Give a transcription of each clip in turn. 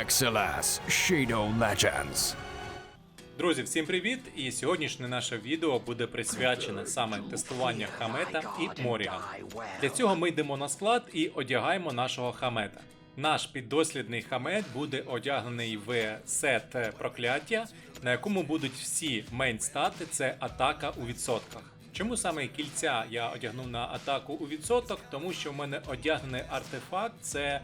Excelas Shadow Legends. Друзі, всім привіт! І сьогоднішнє наше відео буде присвячене саме тестуванню Хамета і Морігана. Для цього ми йдемо на склад і одягаємо нашого Хамета. Наш піддослідний Хамет буде одягнений в сет прокляття, на якому будуть всі мейн-стати це атака у відсотках. Чому саме кільця я одягнув на атаку у відсоток? Тому що в мене одягнений артефакт це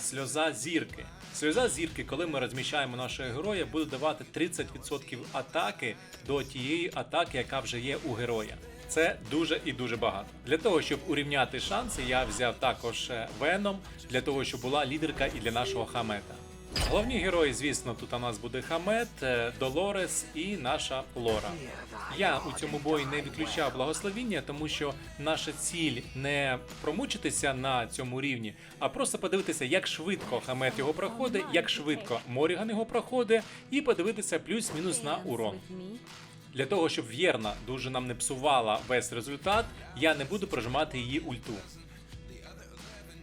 сльоза зірки. Сльоза зірки, коли ми розміщаємо нашого героя, буде давати 30% атаки до тієї атаки, яка вже є у героя. Це дуже і дуже багато. Для того, щоб урівняти шанси, я взяв також е, Веном, для того, щоб була лідерка і для нашого Хамета. Головні герої, звісно, тут у нас буде Хамет, е, Долорес і наша Лора. Я у цьому бої не відключав благословіння, тому що наша ціль не промучитися на цьому рівні, а просто подивитися, як швидко Хамет його проходить, як швидко Моріган його проходить, і подивитися плюс-мінус на урон. Для того, щоб В'єрна дуже нам не псувала весь результат, я не буду прожимати її ульту.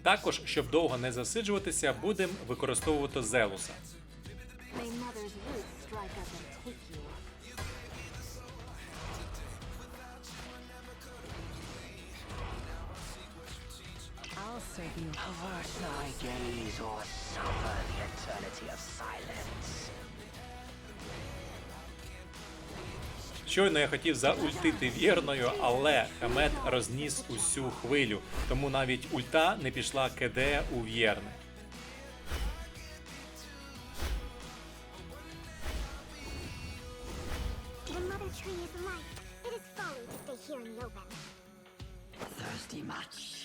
Також, щоб довго не засиджуватися, будемо використовувати Зелуса. Avert thy gaze or suffer the eternity of silence. Щойно я хотів заультити вірною, але Хамет розніс усю хвилю, тому навіть ульта не пішла КД у в'єрни. Thirsty mother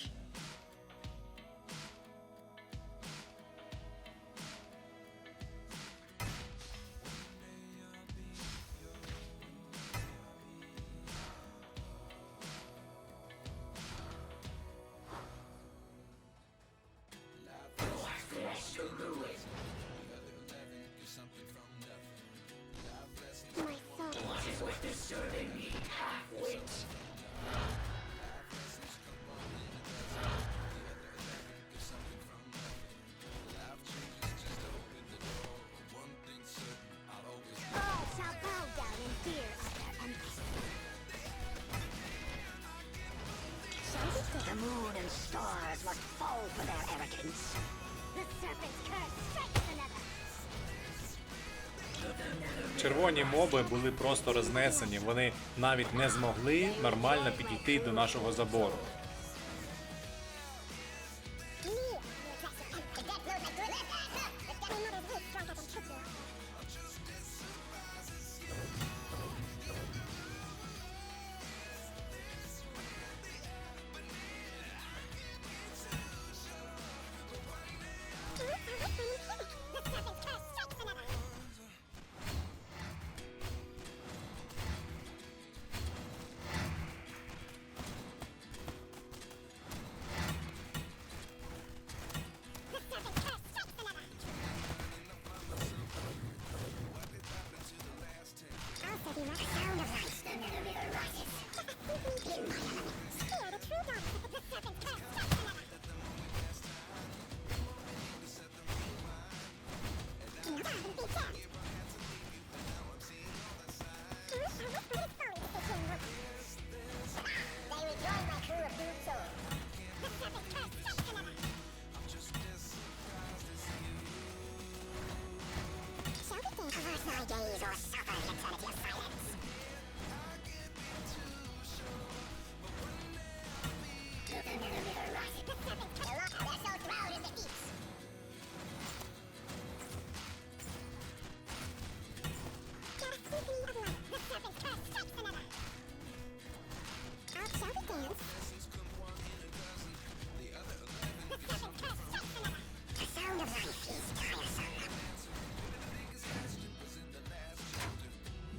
Червоні моби були просто рознесені, вони навіть не змогли нормально підійти до нашого забору.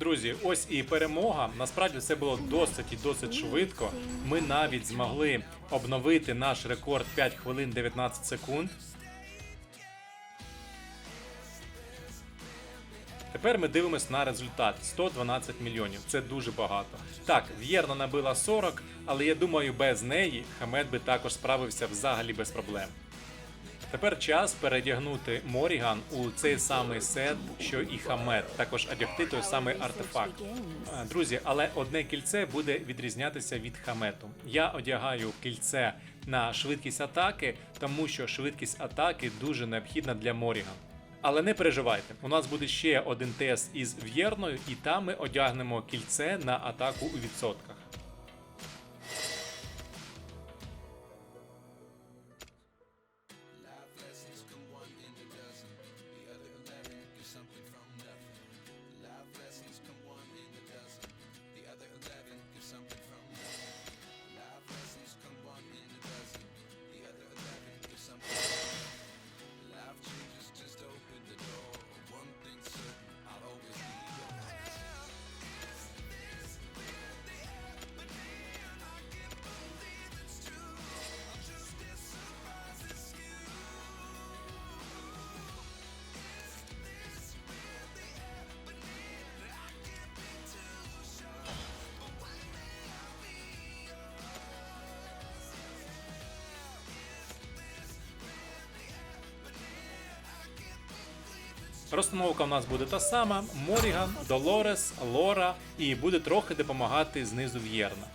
Друзі, ось і перемога. Насправді все було досить і досить швидко. Ми навіть змогли обновити наш рекорд 5 хвилин 19 секунд. Тепер ми дивимось на результат 112 мільйонів. Це дуже багато. Так, В'єрна набила 40, але я думаю, без неї Хамед би також справився взагалі без проблем. Тепер час передягнути Моріган у цей самий сет, що і Хамет, також одягти той самий артефакт. Е, Друзі, але одне кільце буде відрізнятися від хамету. Я одягаю кільце на швидкість атаки, тому що швидкість атаки дуже необхідна для Моріган. Але не переживайте, у нас буде ще один тест із в'єрною, і там ми одягнемо кільце на атаку у відсотках. Розстановка у нас буде та сама: Моріган, Долорес, Лора, і буде трохи допомагати знизу В'єрна.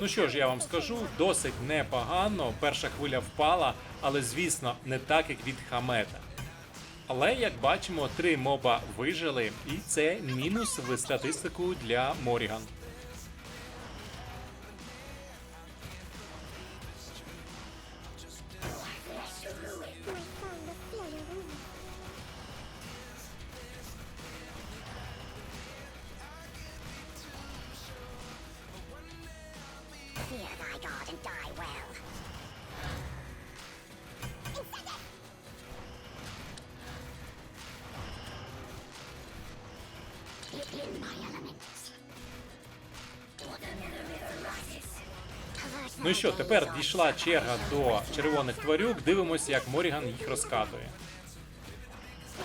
Ну що ж, я вам скажу, досить непогано. Перша хвиля впала, але звісно, не так, як від Хамета. Але як бачимо, три моба вижили, і це мінус в статистику для Моріган. Ну і що, тепер дійшла черга до червоних тварюк. Дивимося, як Моріган їх розкатує.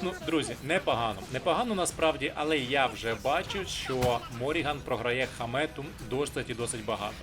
Ну, друзі, непогано. Непогано насправді, але я вже бачу, що Моріган програє Хамету досить і досить багато.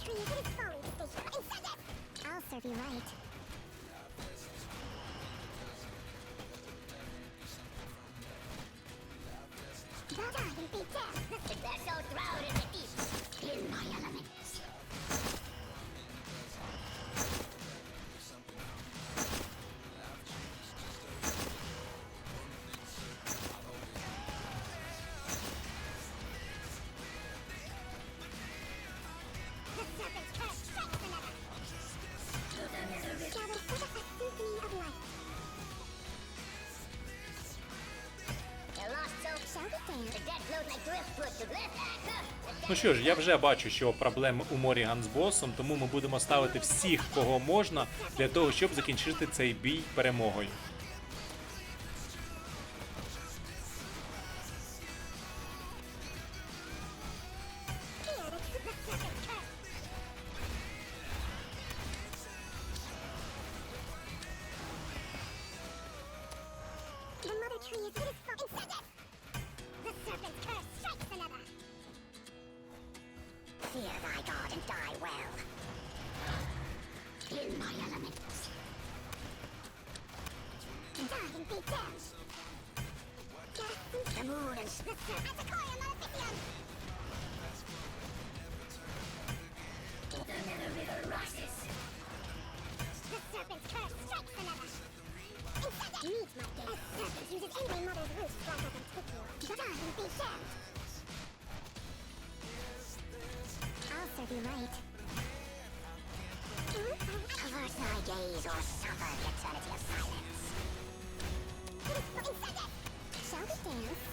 station and send it! I'll serve you right. Baba and Big Dad! Ну що ж, я вже бачу, що проблеми у Моріган з босом, тому ми будемо ставити всіх, кого можна, для того, щоб закінчити цей бій перемогою. Fear thy God and die well. In my elements. dragon beat down. The moon and the serpent. At the core, Maleficium! The nether river rises. The serpent's curse strikes the nether. Instead, meet my gaze. The serpent uses angry mother's roots to strike up and take you. The dragon beat down. Right. Avert thy gaze or suffer the eternity of silence. Shall we dance?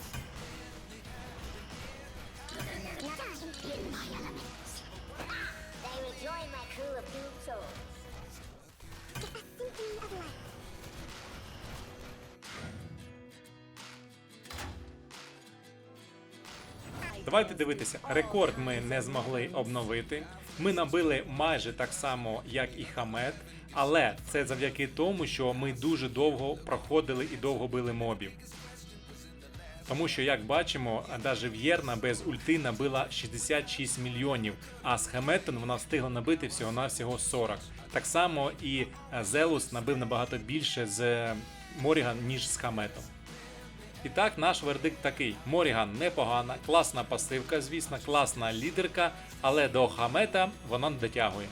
Not in my element. They rejoin my crew of doomed souls. Давайте дивитися. Рекорд ми не змогли обновити. Ми набили майже так само, як і Хамет, але це завдяки тому, що ми дуже довго проходили і довго били мобів. Тому що, як бачимо, навіть В'єрна без ульти набила 66 мільйонів, а з Хаметом вона встигла набити всього-навсього 40. Так само і е, Зелус набив набагато більше з е, Моріган, ніж з Хаметом. І так, наш вердикт такий: Моріган непогана, класна пасивка, звісно, класна лідерка, але до Хамета вона не дотягує.